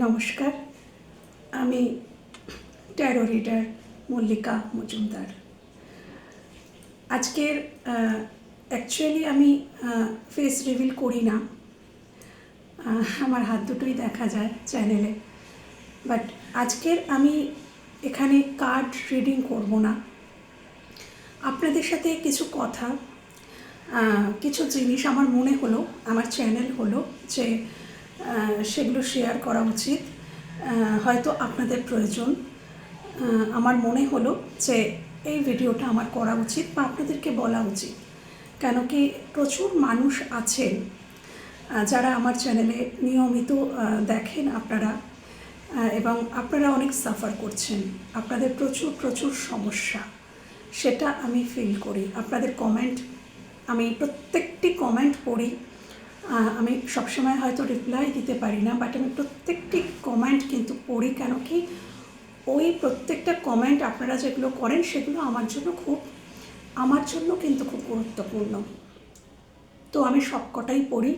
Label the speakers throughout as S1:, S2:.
S1: নমস্কার। আমি taro reader Mallika Majumdar. আজকের অ্যাকচুয়ালি আমি ফেস রিভিল করি না। আমার হাত দুটোই দেখা যায় চ্যানেলে বাট আজকের আমি এখানে কার্ড রিডিং করব না। আপনাদের সাথে কিছু কথা কিছু জিনিস আমার মনে হলো, আমার চ্যানেল হলো যে সেগুলো শেয়ার করা উচিত। হয়তো আপনাদের প্রয়োজন। আমার মনে হলো যে এই ভিডিওটা আমার করা উচিত বা আপনাদেরকে বলা উচিত। কেন কি প্রচুর মানুষ আছেন যারা আমার চ্যানেলে নিয়মিত দেখেন আপনারা এবং আপনারা অনেক সাফার করছেন। আপনাদের প্রচুর প্রচুর সমস্যা। সেটা আমি ফিল করি। আপনাদের কমেন্ট আমি প্রত্যেকটি কমেন্ট পড়ি। আমি সবসময় হয়তো রিপ্লাই দিতে পারি না বাট আমি প্রত্যেকটি কমেন্ট কিন্তু পড়ি কেন কি ওই প্রত্যেকটা কমেন্ট আপনারা যেগুলো করেন সেগুলো আমার জন্য খুব, আমার জন্য কিন্তু খুব গুরুত্বপূর্ণ। তো আমি সবকটাই পড়ি।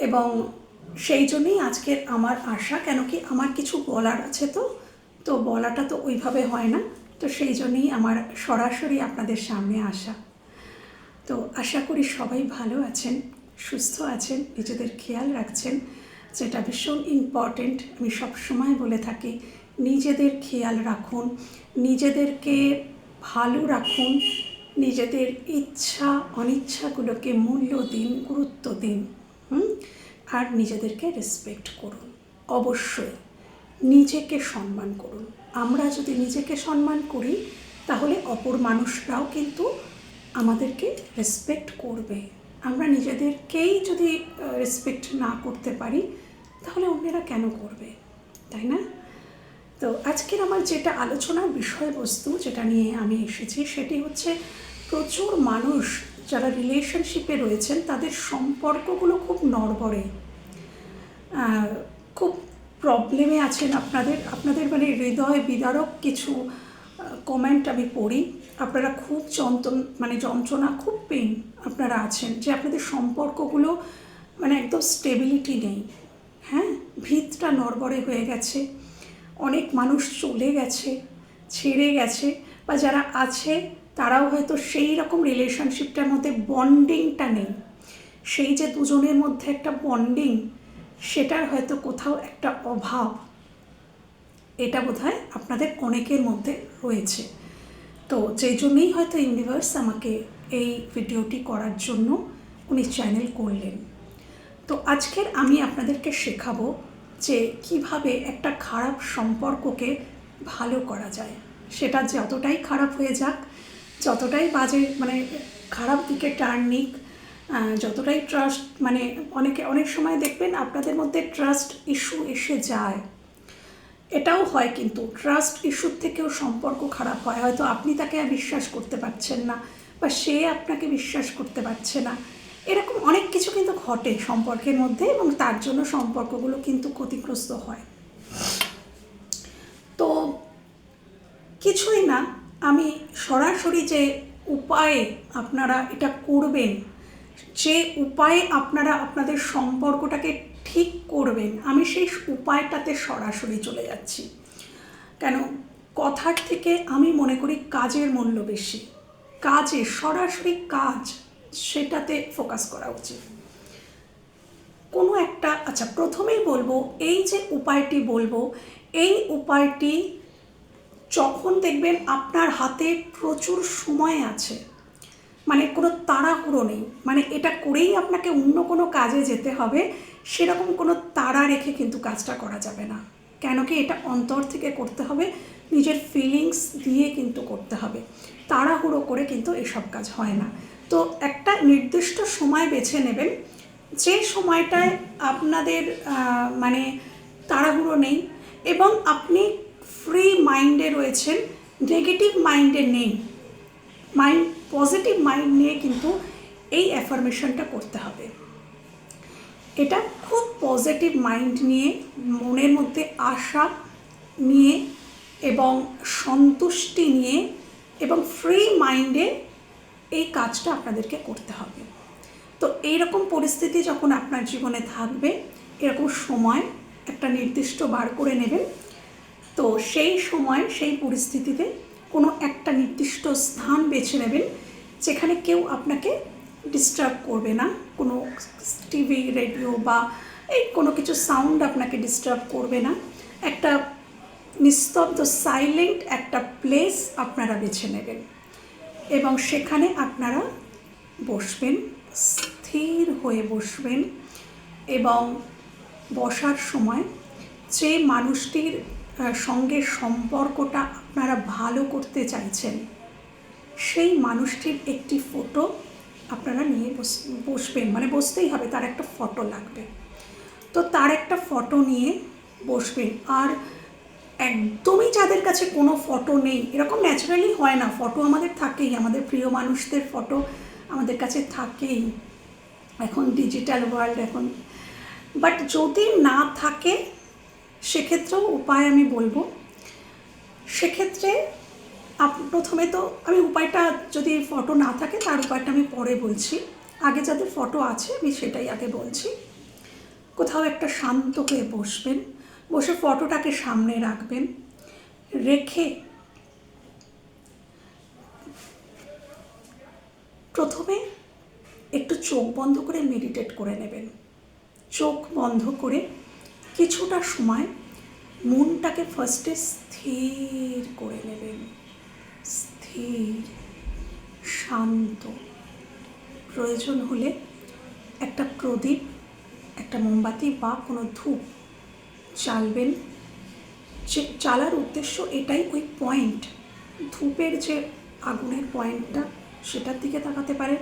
S1: এবং সেই জন্যই আজকের আমার আশা কেন কি আমার কিছু বলার আছে তো তো বলাটা তো ওইভাবে হয় না। তো সেই জন্যই আমার সরাসরি আপনাদের সামনে আসা। তো আশা করি সবাই ভালো আছেন, সুস্থ আছেন, নিজেদের খেয়াল রাখছেন, যেটা ভীষণ ইম্পর্টেন্ট আমি সবসময় বলে থাকি, নিজেদের খেয়াল রাখুন, নিজেদেরকে ভালো রাখুন, নিজেদের ইচ্ছা, অনিচ্ছাগুলোকে মূল্য দিন, গুরুত্ব দিন, হুম? আর নিজেদেরকে রেসপেক্ট করুন, অবশ্যই। নিজেকে সম্মান করুন। আমরা যদি নিজেকে সম্মান করি, তাহলে অপর মানুষরাও কিন্তু আমাদেরকে রেসপেক্ট করবে। আমরা নিজেদেরকেই যদি রেসপেক্ট না করতে পারি, তাহলে অন্যেরা কেন করবে? তাই না? তো আজকের আমার যেটা আলোচনার বিষয়বস্তু যেটা নিয়ে আমি এসেছি, সেটি হচ্ছে প্রচুর মানুষ যারা রিলেশনশিপে রয়েছেন, তাদের সম্পর্কগুলো খুব নড়বড়ে। খুব প্রবলেমে আছেন আপনাদের। আপনাদের মানে হৃদয় বিদারক কিছু কমেন্ট আমি পড়ি। আপনারা খুব যন্ত্রণ মানে যন্ত্রণা, খুব পেন আপনারা আছেন যে আপনাদের সম্পর্কগুলো মানে একদম স্টেবিলিটি নেই। হ্যাঁ? ভিতটা নড়বড়ে হয়ে গেছে। অনেক মানুষ চলে গেছে, ছেড়ে গেছে বা যারা আছে তারাও হয়তো সেই রকম রিলেশনশিপটার মধ্যে বন্ডিংটা নেই। সেই যে দুজনের মধ্যে একটা বন্ডিং সেটার হয়তো কোথাও একটা অভাব। এটা বোধহয় আপনাদের অনেকের মধ্যে রয়েছে। তো যেই জন্যই হয়তো ইউনিভার্স আমাকে এই ভিডিওটি করার জন্য উনি চ্যানেল করলেন। তো আজকের আমি আপনাদেরকে শেখাবো যে কীভাবে একটা খারাপ সম্পর্ককে ভালো করা যায়। সেটা যতটাই খারাপ হয়ে যাক, যতটাই বাজে মানে খারাপ দিকে টার্ন নিক যতটাই ট্রাস্ট মানে অনেকে, অনেক সময় দেখবেন আপনাদের মধ্যে ট্রাস্ট ইস্যু এসে যায়। এটাও হয় কিন্তু ট্রাস্ট ইস্যুর থেকেও সম্পর্ক খারাপ হয়। হয়তো আপনি তাকে বিশ্বাস করতে পারছেন না বা সে আপনাকে বিশ্বাস করতে পারছে না। এরকম অনেক কিছু কিন্তু ঘটে সম্পর্কের মধ্যে এবং তার জন্য সম্পর্কগুলো কিন্তু ক্ষতিগ্রস্ত হয়। তো কিছুই না, আমি সরাসরি যে উপায়ে আপনারা এটা করবেন, যে উপায়ে আপনারা আপনাদের সম্পর্কটাকে ঠিক করবেন আমি সেই উপায়টাতে সরাসরি চলে যাচ্ছি। কেন? কথার থেকে আমি মনে করি কাজের মূল্য বেশি। কাজে সরাসরি কাজ, সেটাতে ফোকাস করা উচিত। কোনো একটা আচ্ছা প্রথমেই বলব, এই যে উপায়টি বলব, এই উপায়টি যখন দেখবেন আপনার হাতে প্রচুর সময় আছে মানে কোনো তাড়াহুড়ো নেই মানে এটা করেই আপনাকে অন্য কোনো কাজে যেতে হবে সেরকম কোনো তাড়া রেখে কিন্তু কাজটা করা যাবে না। কেন কি এটা অন্তর থেকে করতে হবে, নিজের ফিলিংস দিয়ে কিন্তু করতে হবে। তাড়াহুড়ো করে কিন্তু এসব কাজ হয় না। তো একটা নির্দিষ্ট সময় বেছে নেবেন, যে সময়টায় আপনাদের মানে তাড়াহুড়ো নেই এবং আপনি ফ্রি মাইন্ডে রয়েছেন নেগেটিভ মাইন্ডে নেই। মাইন্ড পজিটিভ মাইন্ড নিয়ে কিন্তু এই অ্যাফার্মেশনটা করতে হবে। এটা খুব পজিটিভ মাইন্ড নিয়ে, মনের মধ্যে আশা নিয়ে এবং সন্তুষ্টি নিয়ে এবং ফ্রি মাইন্ডে এই কাজটা আপনাদেরকে করতে হবে। তো এইরকম পরিস্থিতি যখন আপনার জীবনে থাকবে, এরকম সময় একটা নির্দিষ্ট বার করে নেবেন। তো সেই সময়, সেই পরিস্থিতিতে কোনো একটা নির্দিষ্ট স্থান বেছে নেবেন, যেখানে কেউ আপনাকে ডিস্টার্ব করবে না। কোনো টিভি রেডিও বা এই কোনো কিছু সাউন্ড আপনাকে ডিস্টার্ব করবে না। একটা নিস্তব্ধ সাইলেন্ট একটা প্লেস আপনারা বেছে নেবেন। এবং সেখানে আপনারা বসবেন, স্থির হয়ে বসবেন এবং বসার সময় যে মানুষটির সঙ্গে সম্পর্কটা আপনারা ভালো করতে চাইছেন, সেই মানুষটির একটি ফটো আপনারা নিয়ে বস- বসবেন মানে বসতেই হবে, তার একটা ফটো লাগবে। তো তার একটা ফটো নিয়ে বসবেন, আর একদমই যাদের কাছে কোনো ফটো নেই, এরকম ন্যাচারালি হয় না ফটো আমাদের থাকেই, আমাদের প্রিয় মানুষদের ফটো আমাদের কাছে থাকেই। এখন ডিজিটাল ওয়ার্ল্ড এখন বাট যদি না থাকে, সেক্ষেত্রেও উপায় আমি বলব, সেক্ষেত্রে প্রথমে তো আমি উপায়টা যদি ফটো না থাকে, তার উপায়টা আমি পরে বলছি। আগে যাদের ফটো আছে, আমি সেটাই আগে বলছি। কোথাও একটা শান্ত হয়ে বসবেন, বসে ফটোটাকে সামনে রাখবেন, রেখে প্রথমে একটু চোখ বন্ধ করে মেডিটেট করে নেবেন। চোখ বন্ধ করে কিছুটা সময় মনটাকে ফার্স্টে স্থির করে নেবেন। স্থির, শান্ত। প্রয়োজন হলে একটা প্রদীপ, একটা মোমবাতি বা কোনো ধূপ চালবেন জ্বালার উদ্দেশ্য এটাই ওই পয়েন্ট ধূপের যে আগুনের পয়েন্টটা সেটার দিকে তাকাতে পারেন।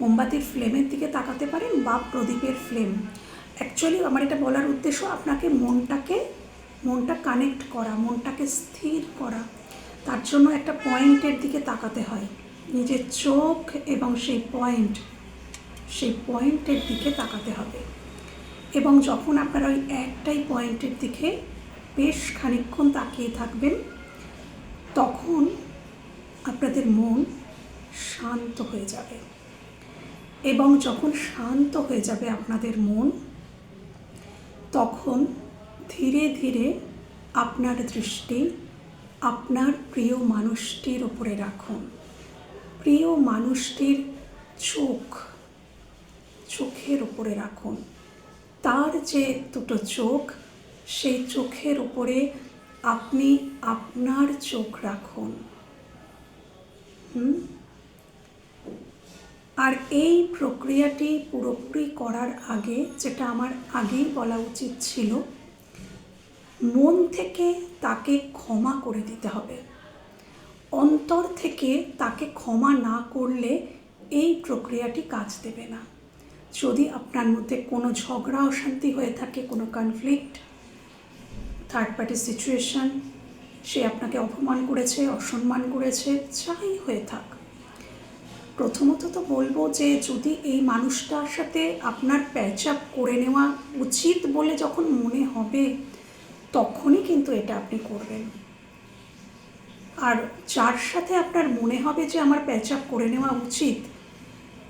S1: মোমবাতির ফ্লেমের দিকে তাকাতে পারেন বা প্রদীপের ফ্লেম অ্যাকচুয়ালি আমার এটা বলার উদ্দেশ্য আপনাকে মনটাকে, মনটা কানেক্ট করা, মনটাকে স্থির করা। তার জন্য একটা পয়েন্টের দিকে তাকাতে হয়। নিজের চোখ এবং সেই পয়েন্ট, সেই পয়েন্টের দিকে তাকাতে হবে। এবং যখন আপনারা ওই একটাই পয়েন্টের দিকে বেশ খানিকক্ষণ তাকিয়ে থাকবেন, তখন আপনাদের মন শান্ত হয়ে যাবে। এবং যখন শান্ত হয়ে যাবে আপনাদের মন, তখন ধীরে ধীরে আপনার দৃষ্টি আপনার প্রিয় মানুষটির ওপরে রাখুন। প্রিয় মানুষটির চোখ, চোখের ওপরে রাখুন। তার যে দুটো চোখ, সেই চোখের ওপরে আপনি আপনার চোখ রাখুন। আর এই প্রক্রিয়াটি পুরোপুরি করার আগে, যেটা আমার আগেই বলা উচিত ছিল মন থেকে তাকে ক্ষমা করে দিতে হবে। অন্তর থেকে তাকে ক্ষমা না করলে এই প্রক্রিয়াটি কাজ দেবে না। যদি আপনার মধ্যে কোনো ঝগড়া, অশান্তি হয়ে থাকে, কোনো কনফ্লিক্ট থার্ড পার্টি সিচুয়েশন সে আপনাকে অপমান করেছে, অসম্মান করেছে, যাই হয়ে থাক। প্রথমত তো বলব যে, যদি এই মানুষটার সাথে আপনার প্যাচ আপ করে নেওয়া উচিত বলে যখন মনে হবে তখনই কিন্তু এটা আপনি করবেন। আর যার সাথে আপনার মনে হবে যে আমার প্যাচ আপ করে নেওয়া উচিত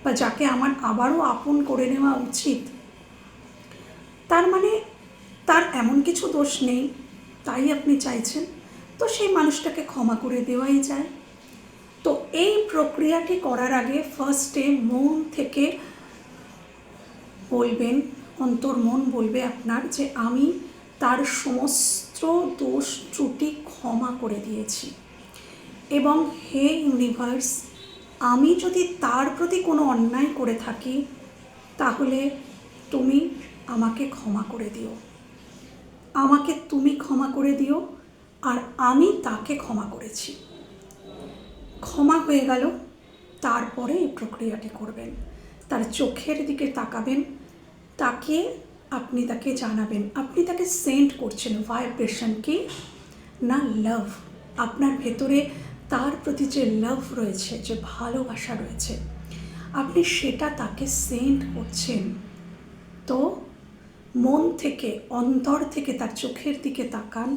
S1: বা যাকে আমার আবারও আপন করে নেওয়া উচিত, তার মানে তার এমন কিছু দোষ নেই, তাই আপনি চাইছেন। তো সেই মানুষটাকে ক্ষমা করে দেওয়াই যায়। তো এই প্রক্রিয়াটি করার আগে ফার্স্টে মন থেকে বলবেন, অন্তর মন বলবে আপনার যে আমি তার সমস্ত দোষ ত্রুটি ক্ষমা করে দিয়েছি। এবং হে ইউনিভার্স, আমি যদি তার প্রতি কোনো অন্যায় করে থাকি, তাহলে তুমি আমাকে ক্ষমা করে দিও। আমাকে তুমি ক্ষমা করে দিও, আর আমি তাকে ক্ষমা করেছি। ক্ষমা হয়ে গেল, তারপরে এই প্রক্রিয়াটি করবেন। তার চোখের দিকে তাকাবেন তাকে আপনি তাকে জানাবেন। আপনি তাকে সেন্ড করছেন ভাইব্রেশন কি, না লাভ আপনার ভেতরে তার প্রতি যে লাভ রয়েছে, যে ভালোবাসা রয়েছে, আপনি সেটা তাকে সেন্ড করছেন। তো মন থেকে, অন্তর থেকে তার চোখের দিকে তাকান,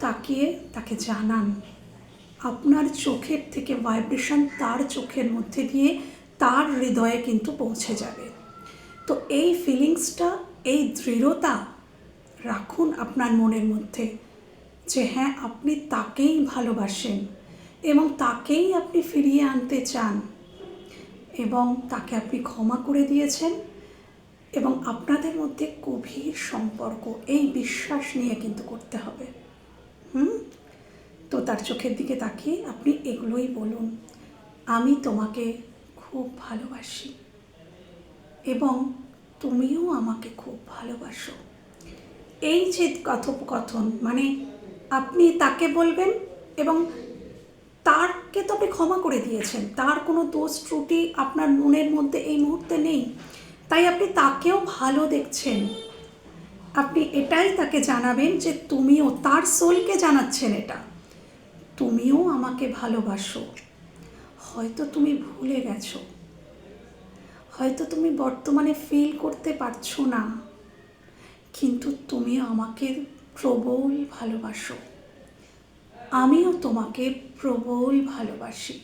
S1: তাকিয়ে তাকে জানান। আপনার চোখের থেকে ভাইব্রেশন তার চোখের মধ্যে দিয়ে তার হৃদয়ে কিন্তু পৌঁছে যাবে। তো এই ফিলিংসটা এই দৃঢ়তা রাখুন আপনার মনের মধ্যে যে হ্যাঁ আপনি তাকেই ভালোবাসেন এবং তাকেই আপনি ফিরিয়ে আনতে চান এবং তাকে আপনি ক্ষমা করে দিয়েছেন এবং আপনাদের মধ্যে গভীর সম্পর্ক, এই বিশ্বাস নিয়ে কিন্তু করতে হবে। হুম? তো তার চোখের দিকে তাকিয়ে আপনি এগুলোই বলুন, আমি তোমাকে খুব ভালোবাসি এবং তুমিও আমাকে খুব ভালোবাসো। এই যে কথোপকথন মানে আপনি তাকে বলবেন এবং তারকে তো আপনি ক্ষমা করে দিয়েছেন, তার কোনো দোষ ত্রুটি আপনার মনের মধ্যে এই মুহূর্তে নেই। তাই আপনি তাকেও ভালো দেখছেন। আপনি এটাই তাকে জানাবেন যে তুমিও, তার সোলকে জানাচ্ছেন এটা। তুমিও আমাকে ভালোবাসো। হয়তো তুমি ভুলে গেছো। হয়তো তুমি বর্তমানে ফিল করতে পারছ না, কিন্তু তুমি আমাকে প্রবল ভালোবাসো। আমিও তোমাকে প্রবল ভালোবাসি।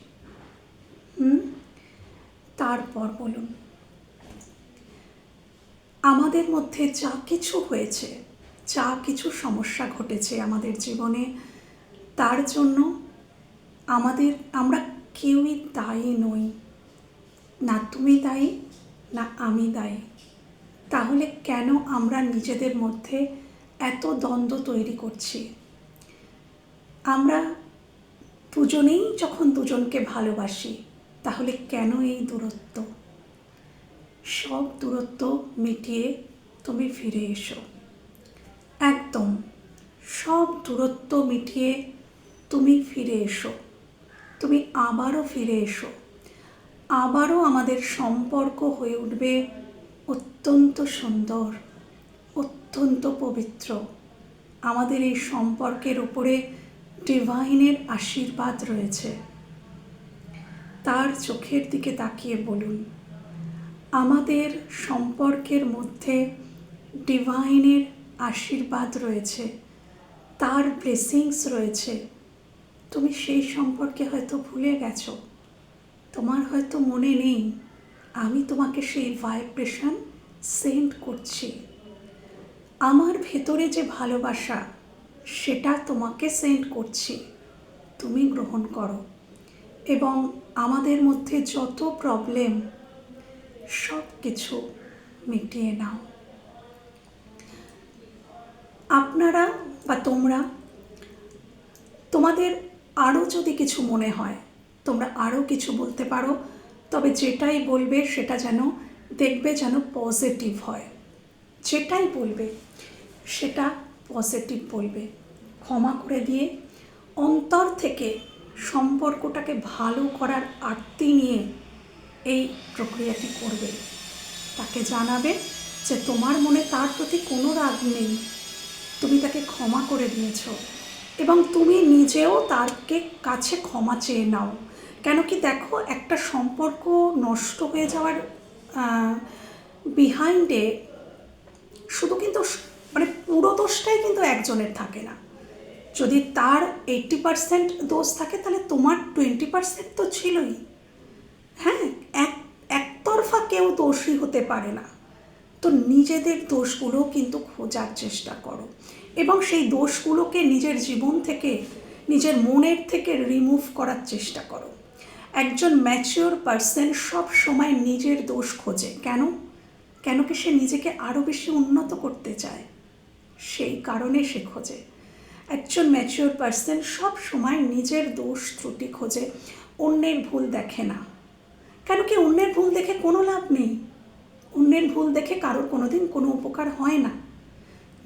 S1: হুম? তারপর বলুন। আমাদের মধ্যে যা কিছু হয়েছে, যা কিছু সমস্যা ঘটেছে আমাদের জীবনে, তার জন্য আমাদের, আমরা কেউই দায়ী নই। না তুমি দায়ী, না আমি দায়ী। তাহলে কেন আমরা নিজেদের মধ্যে এত দ্বন্দ্ব তৈরি করছি? আমরা দুজনেই যখন দুজনকে ভালোবাসি, তাহলে কেন এই দূরত্ব? সব দূরত্ব মিটিয়ে তুমি ফিরে এসো। একদম, সব দূরত্ব মিটিয়ে তুমি ফিরে এসো। তুমি আবারও ফিরে এসো। আবারও আমাদের সম্পর্ক হয়ে উঠবে অত্যন্ত সুন্দর, অত্যন্ত পবিত্র। আমাদের এই সম্পর্কের উপরে ডিভাইনের আশীর্বাদ রয়েছে। তার চোখের দিকে তাকিয়ে বলুন, আমাদের সম্পর্কের মধ্যে ডিভাইনের আশীর্বাদ রয়েছে, তার ব্লেসিংস রয়েছে। তুমি সেই সম্পর্কে হয়তো ভুলে গেছো। তোমার হয়তো মনে নেই, আমি তোমাকে সেই ভাইব্রেশন সেন্ড করছি। আমার ভেতরে যে ভালোবাসা, সেটা তোমাকে সেন্ড করছি। তুমি গ্রহণ করো। এবং আমাদের মধ্যে যত প্রবলেম সব কিছু মিটিয়ে নাও। আপনারা বা তোমরা, তোমাদের আরও যদি কিছু মনে হয় তোমরা আরও কিছু বলতে পারো। তবে যেটাই বলবে সেটা যেন দেখবে যেন পজিটিভ হয়। যেটাই বলবে সেটা পজিটিভ বলবে। ক্ষমা করে দিয়ে অন্তর থেকে সম্পর্কটাকে ভালো করার আর্তি নিয়ে এই প্রক্রিয়াটি করবে। তাকে জানাবে যে তোমার মনে তার প্রতি কোনো রাগ নেই। তুমি তাকে ক্ষমা করে দিয়েছ এবং তুমি নিজেও তারকে কাছে ক্ষমা চেয়ে নাও। কেন কি দেখো, একটা সম্পর্ক নষ্ট হয়ে যাওয়ার বিহাইন্ডে শুধু কিন্তু মানে পুরো দোষটাই কিন্তু একজনের থাকে না। যদি তার এইট্টি পারসেন্ট দোষ থাকে, তাহলে তোমার টোয়েন্টি পারসেন্ট তো ছিলই। হ্যাঁ এক, একতরফা কেউ দোষী হতে পারে না। তো নিজেদের দোষগুলো কিন্তু খোঁজার চেষ্টা করো। এবং সেই দোষগুলোকে নিজের জীবন থেকে, নিজের মনের থেকে রিমুভ করার চেষ্টা করো। একজন ম্যাচিওর পার্সন সব সময় নিজের দোষ খোঁজে। কেন? কেন কি সে নিজেকে আরও বেশি উন্নত করতে চায়? সেই কারণে সে খোঁজে। একজন ম্যাচিওর পার্সন সব সময় নিজের দোষ ত্রুটি খোঁজে, অন্যের ভুল দেখে না। কেন কি অন্যের ভুল দেখে কোনো লাভ নেই? অন্যের ভুল দেখে কারোর কোনো দিন কোনো উপকার হয় না।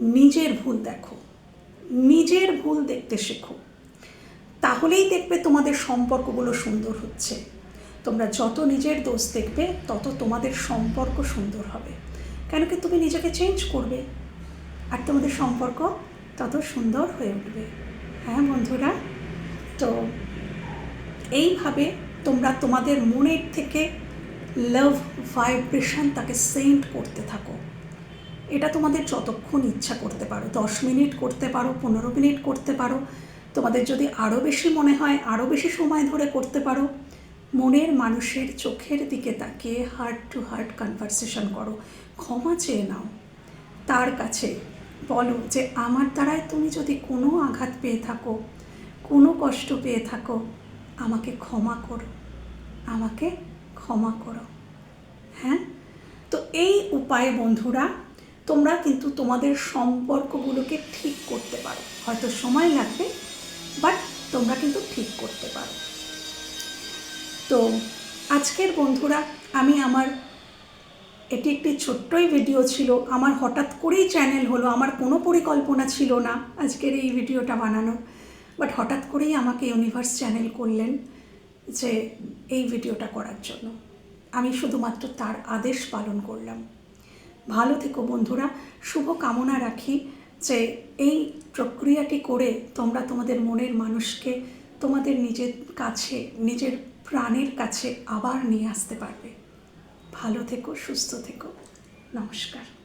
S1: নিজের ভুল দেখো। নিজের ভুল দেখতে শেখো। তাহলেই দেখবে তোমাদের সম্পর্কগুলো সুন্দর হচ্ছে। তোমরা যত নিজের দোষ দেখবে, তত তোমাদের সম্পর্ক সুন্দর হবে। কেন কি তুমি নিজেকে চেঞ্জ করবে? আর তোমাদের সম্পর্ক তত সুন্দর হয়ে উঠবে। হ্যাঁ বন্ধুরা? তো এইভাবে তোমরা তোমাদের মনের থেকে লাভ ভাইব্রেশন তাকে সেন্ড করতে থাকো। এটা তোমাদের যতক্ষণ ইচ্ছা করতে পারো। দশ মিনিট করতে পারো, পনেরো মিনিট করতে পারো। তোমাদের যদি আরও বেশি মনে হয় আরও বেশি সময় ধরে করতে পারো, মনের মানুষের চোখের দিকে তাকিয়ে হার্ট টু হার্ট কনভারসেশন করো। ক্ষমা চেয়ে নাও। তার কাছে বলো যে, আমার দ্বারায় তুমি যদি কোনো আঘাত পেয়ে থাকো, কোনো কষ্ট পেয়ে থাকো, আমাকে ক্ষমা করো। আমাকে ক্ষমা করো। হ্যাঁ? তো এই উপায়ে বন্ধুরা, তোমরা কিন্তু তোমাদের সম্পর্কগুলোকে ঠিক করতে পারো। হয়তো সময় লাগবে বাট তোমরা কিন্তু ঠিক করতে পারো। তো আজকের বন্ধুরা, আমি আমার এটি একটি ছোট্টই ভিডিও ছিল। আমার হঠাৎ করেই চ্যানেল হলো, আমার কোনো পরিকল্পনা ছিল না আজকের এই ভিডিওটা বানানো বাট হঠাৎ করেই আমাকে ইউনিভার্স চ্যানেল করলেন যে এই ভিডিওটা করার জন্য। আমি শুধুমাত্র তার আদেশ পালন করলাম। ভালো থেকো বন্ধুরা শুভ কামনা রাখি। যে এই প্রক্রিয়াটি করে তোমরা তোমাদের মনের মানুষকে তোমাদের নিজের কাছে, নিজের প্রাণের কাছে আবার নিয়ে আসতে পারবে। ভালো থেকো, সুস্থ থেকো। নমস্কার।